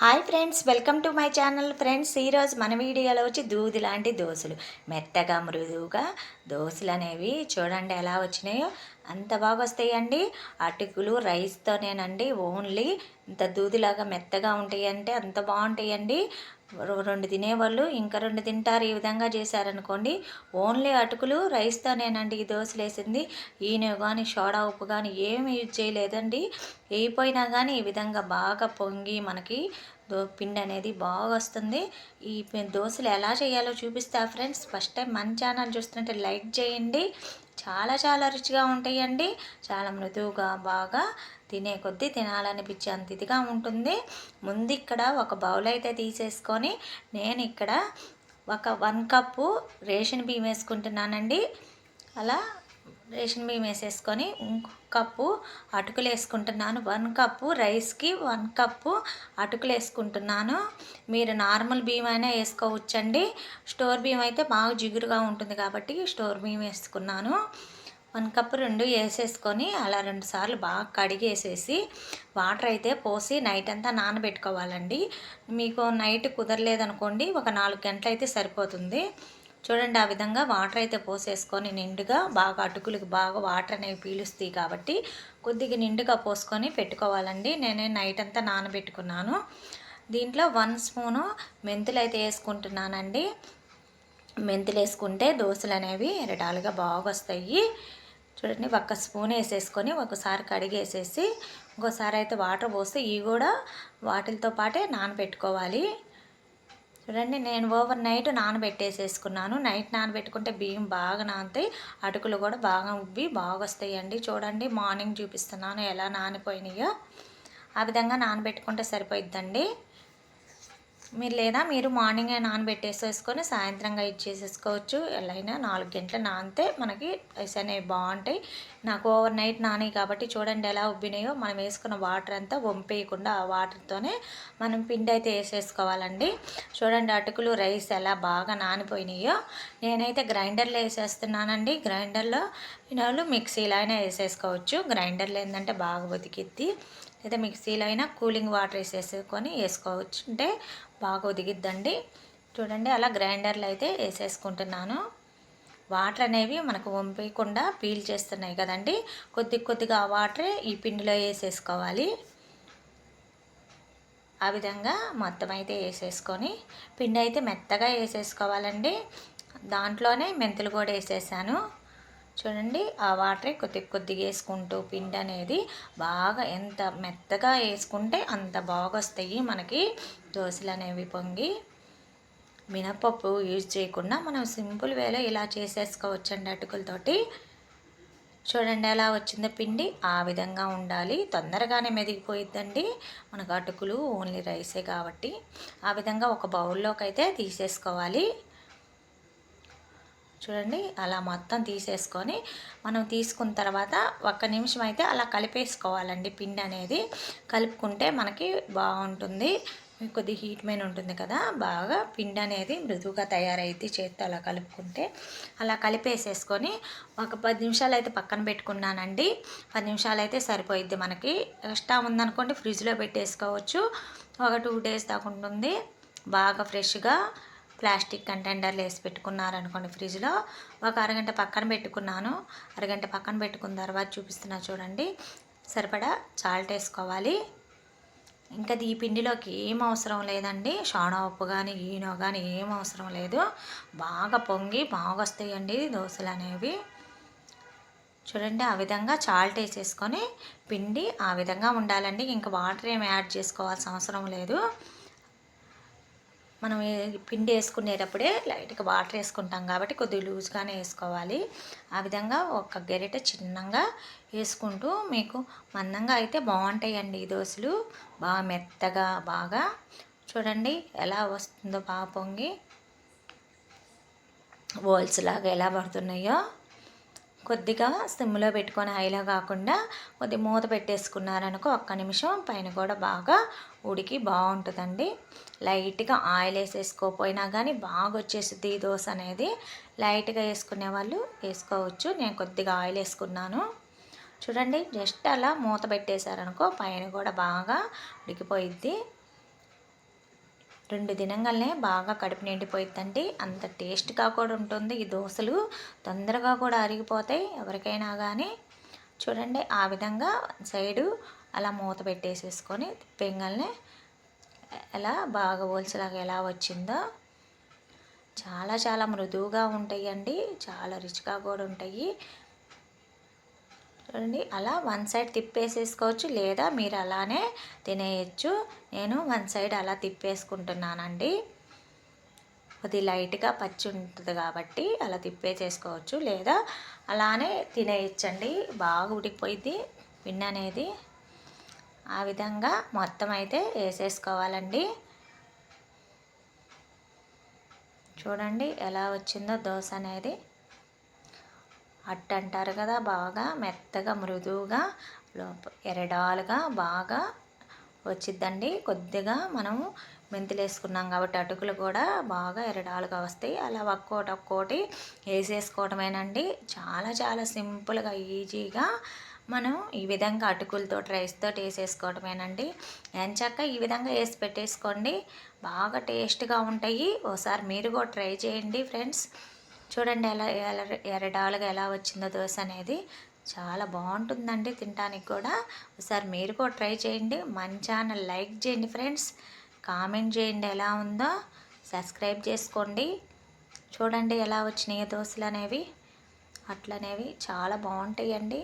Hi friends welcome to my channel. Friends ఈరోజు మన వీడియోలో వచ్చి దూది లాంటి దోశలు. మెత్తగా మృదువుగా దోశలు అనేవి చూడండి ఎలా వచ్చినాయో. అంత బాగా వస్తాయండి. అటుకులు రైస్తోనేనండి ఓన్లీ ఇంత దూదిలాగా మెత్తగా ఉంటాయంటే అంత బాగుంటాయండి. రెండు తినేవాళ్ళు. ఇంకా రెండు తింటారు ఈ విధంగా చేశారనుకోండి. ఓన్లీ అటుకులు రైస్తోనేనండి ఈ దోశలు వేసింది ఈయన కానీ సోడా ఉప్పు కానీ ఏమి యూజ్ చేయలేదండి. వేయిపోయినా కానీ ఈ విధంగా బాగా పొంగి మనకి దో పిండి అనేది బాగా వస్తుంది ఈ దోశలు ఎలా చేయాలో చూపిస్తా ఫ్రెండ్స్. ఫస్ట్ టైం మన ఛానల్ చూస్తుంటే లైక్ చేయండి. చాలా చాలా రుచిగా ఉంటాయండి. చాలా మృదువుగా బాగా తినే కొద్దీ తినాలనిపించే అంత ఇదిగా ఉంటుంది. ముందు ఇక్కడ ఒక బౌల్ అయితే తీసేసుకొని నేను ఇక్కడ ఒక వన్ కప్పు రేషన్ బియ్యం వేసుకుంటున్నానండి. అలా రేషన్ బియ్యం వేసేసుకొని ఇంకొక కప్పు అటుకులు వేసుకుంటున్నాను. వన్ కప్పు రైస్కి వన్ కప్పు అటుకులు వేసుకుంటున్నాను. మీరు నార్మల్ బియ్యం అయినా వేసుకోవచ్చండి. స్టోర్ బియ్యం అయితే బాగా జిగురుగా ఉంటుంది కాబట్టి స్టోర్ బియ్యం వేసుకున్నాను. వన్ కప్ రెండు వేసేసుకొని అలా రెండు సార్లు బాగా కడిగేసేసి వాటర్ అయితే పోసి నైట్ అంతా నానబెట్టుకోవాలండి. మీకు నైట్ కుదరలేదనుకోండి ఒక నాలుగు గంటలు అయితే సరిపోతుంది. చూడండి ఆ విధంగా వాటర్ అయితే పోసేసుకొని నిండుగా బాగా అటుకులకి బాగా వాటర్ అనేవి పీలుస్తాయి కాబట్టి కొద్దిగా నిండుగా పోసుకొని పెట్టుకోవాలండి. నేనే నైట్ అంతా నానబెట్టుకున్నాను. దీంట్లో వన్ స్పూను మెంతులు అయితే వేసుకుంటున్నానండి. మెంతులు వేసుకుంటే దోశలు అనేవి ఎరటాలుగా బాగా వస్తాయి చూడండి ఒక్క స్పూన్ వేసేసుకొని ఒకసారి కడిగేసేసి ఇంకోసారి అయితే వాటర్ పోస్తే ఇవి కూడా వాటితో పాటే నానబెట్టుకోవాలి. చూడండి నేను ఓవర్ నైట్ నానబెట్టేసేసుకున్నాను. నైట్ నానబెట్టుకుంటే బియ్యం బాగా నానుతాయి. అటుకులు కూడా బాగా ఉబ్బి బాగా వస్తాయండి. చూడండి మార్నింగ్ చూపిస్తున్నాను ఎలా నానిపోయినాయో. ఆ విధంగా నానబెట్టుకుంటే సరిపోయిద్దండి. మీరు లేదా మీరు మార్నింగే నానబెట్టేసేసుకొని సాయంత్రంగా ఇచ్చేసేసుకోవచ్చు. ఎలా అయినా నాలుగు గంటలు నానితే మనకి రైస్ అనేవి బాగుంటాయి. నాకు ఓవర్ నైట్ నాని కాబట్టి చూడండి ఎలా ఉబ్బినాయో. మనం వేసుకున్న వాటర్ అంతా వంపేయకుండా ఆ వాటర్తోనే మనం పిండి అయితే వేసేసుకోవాలండి. చూడండి అటుకులు రైస్ ఎలా బాగా నానిపోయినాయో. నేనైతే గ్రైండర్లో వేసేస్తున్నానండి. గ్రైండర్లో మిక్సీలో అయినా వేసేసుకోవచ్చు. గ్రైండర్లో ఏంటంటే బాగా ఉతికిద్ది. లేదా మిక్సీలో అయినా కూలింగ్ వాటర్ వేసేసుకొని వేసుకోవచ్చు. అంటే బాగా ఉదిగిద్దండి చూడండి అలా గ్రైండర్లో అయితే వేసేసుకుంటున్నాను. వాటర్ అనేవి మనకు వంపేయకుండా పీల్ చేస్తున్నాయి కదండి. కొద్ది కొద్దిగా ఆ వాటరే ఈ పిండిలో వేసేసుకోవాలి. ఆ విధంగా మొత్తం అయితే వేసేసుకొని పిండి అయితే మెత్తగా వేసేసుకోవాలండి. దాంట్లోనే మెంతులు కూడా వేసేసాను. చూడండి ఆ వాటరే కొద్ది కొద్దిగా వేసుకుంటూ పిండి అనేది బాగా ఎంత మెత్తగా వేసుకుంటే అంత బాగా వస్తాయి మనకి. దోశలు అనేవి పొంగి మినపప్పు యూజ్ చేయకుండా మనం సింపుల్ వేలో ఇలా చేసేసుకోవచ్చండి అటుకులతోటి. చూడండి ఎలా వచ్చిందో పిండి ఆ విధంగా ఉండాలి. తొందరగానే మెదిగిపోయిద్దండి. మనకు అటుకులు ఓన్లీ రైసే కాబట్టి ఆ విధంగా ఒక బౌల్లోకి అయితే తీసేసుకోవాలి. చూడండి అలా మొత్తం తీసేసుకొని మనం తీసుకున్న తర్వాత ఒక్క నిమిషం అయితే అలా కలిపేసుకోవాలండి పిండి అనేది. కలుపుకుంటే మనకి బాగుంటుంది. కొద్ది హీట్ మెయిన్ ఉంటుంది కదా బాగా పిండి అనేది మృదువుగా తయారైతే చేత్తో అలా కలుపుకుంటే. అలా కలిపేసేసుకొని ఒక పది నిమిషాలు అయితే పక్కన పెట్టుకున్నానండి. పది నిమిషాలు అయితే సరిపోయిద్ది మనకి. ఎక్స్ట్రా ఉందనుకోండి ఫ్రిడ్జ్లో పెట్టేసుకోవచ్చు. ఒక టూ డేస్ దాకా ఉంటుంది. బాగా ఫ్రెష్గా ప్లాస్టిక్ కంటైనర్లు వేసి పెట్టుకున్నారనుకోండి ఫ్రిడ్జ్లో. ఒక అరగంట పక్కన పెట్టుకున్నాను. అరగంట పక్కన పెట్టుకున్న తర్వాత చూపిస్తున్నా చూడండి. సరిపడా చాల్ట్ వేసుకోవాలి. ఇంకా ఈ పిండిలోకి ఏం అవసరం లేదండి. షానా ఉప్పు కానీ ఈనో కానీ ఏం అవసరం లేదు. బాగా పొంగి బాగా వస్తాయండి దోశలు అనేవి. చూడండి ఆ విధంగా చాల్ట్ వేసేసుకొని పిండి ఆ విధంగా ఉండాలండి. ఇంకా వాటర్ ఏమి యాడ్ చేసుకోవాల్సిన అవసరం లేదు. మనం పిండి వేసుకునేటప్పుడే లైట్గా వాటర్ వేసుకుంటాం కాబట్టి కొద్దిగా లూజ్గానే వేసుకోవాలి. ఆ విధంగా ఒక గెరిట చిన్నగా వేసుకుంటూ మీకు మందంగా అయితే బాగుంటాయండి ఈ దోశలు. బాగా మెత్తగా బాగా చూడండి ఎలా వస్తుందో బాగా పొంగి బోల్స్ లాగా ఎలా పడుతున్నాయో. కొద్దిగా సిమ్లో పెట్టుకొని హైలో కాకుండా కొద్ది మూత పెట్టేసుకున్నారనుకో ఒక్క నిమిషం పైన కూడా బాగా ఉడికి బాగుంటుందండి. లైట్గా ఆయిల్ వేసేసుకోపోయినా కానీ బాగా వచ్చేసి ఈ దోశ అనేది. లైట్గా వేసుకునే వాళ్ళు వేసుకోవచ్చు. నేను కొద్దిగా ఆయిల్ వేసుకున్నాను. చూడండి జస్ట్ అలా మూత పెట్టేశారనుకో పైన కూడా బాగా ఉడికిపోయిద్ది. రెండు దినంగానే బాగా కడుపు నిండిపోయిందండి అంత టేస్ట్గా కూడా ఉంటుంది ఈ దోశలు. తొందరగా కూడా అరిగిపోతాయి. ఎవరికైనా కానీ చూడండి ఆ విధంగా సైడు అలా మూత పెట్టేసేసుకొని పెంగల్ని ఎలా బాగా ఓల్చలాగా ఎలా వచ్చిందో చాలా చాలా మృదువుగా ఉంటాయండి. చాలా రిచ్గా కూడా ఉంటాయి. చూడండి అలా వన్ సైడ్ తిప్పేసేసుకోవచ్చు లేదా మీరు అలానే తినేయచ్చు. నేను వన్ సైడ్ అలా తిప్పేసుకుంటున్నానండి. అది లైట్గా పచ్చి ఉంటుంది కాబట్టి అలా తిప్పేసేసుకోవచ్చు లేదా అలానే తినేయచ్చండి. బాగా ఉడికిపోయింది పిన్ అనేది. ఆ విధంగా మొత్తం అయితే వేసేసుకోవాలండి. చూడండి ఎలా వచ్చిందో దోశ అనేది. అట్టు అంటారు కదా బాగా మెత్తగా మృదువుగా లోప ఎరడాలుగా బాగా వచ్చిద్దండి. కొద్దిగా మనము మెంతులు వేసుకున్నాం కాబట్టి అటుకులు కూడా బాగా ఎరడాలుగా వస్తాయి. అలా ఒక్కోటి ఒక్కోటి వేసేసుకోవటమేనండి చాలా చాలా సింపుల్గా ఈజీగా మనం ఈ విధంగా అటుకులతో రైస్తో వేసేసుకోవటమేనండి ఎంచక్క ఈ విధంగా వేసి పెట్టేసుకోండి. బాగా టేస్ట్గా ఉంటాయి. ఓసారి మీరు కూడా ట్రై చేయండి ఫ్రెండ్స్. చూడండి ఎలా ఎలా ఎరడాలుగా ఎలా వచ్చిందో దోశ అనేది. చాలా బాగుంటుందండి తినడానికి కూడా. ఒకసారి మీరు కూడా ట్రై చేయండి. మన ఛానల్ లైక్ చేయండి ఫ్రెండ్స్. కామెంట్ చేయండి ఎలా ఉందో. సబ్స్క్రైబ్ చేసుకోండి. చూడండి ఎలా వచ్చినాయి దోశలు అనేవి అట్లనేవి. చాలా బాగుంటాయండి.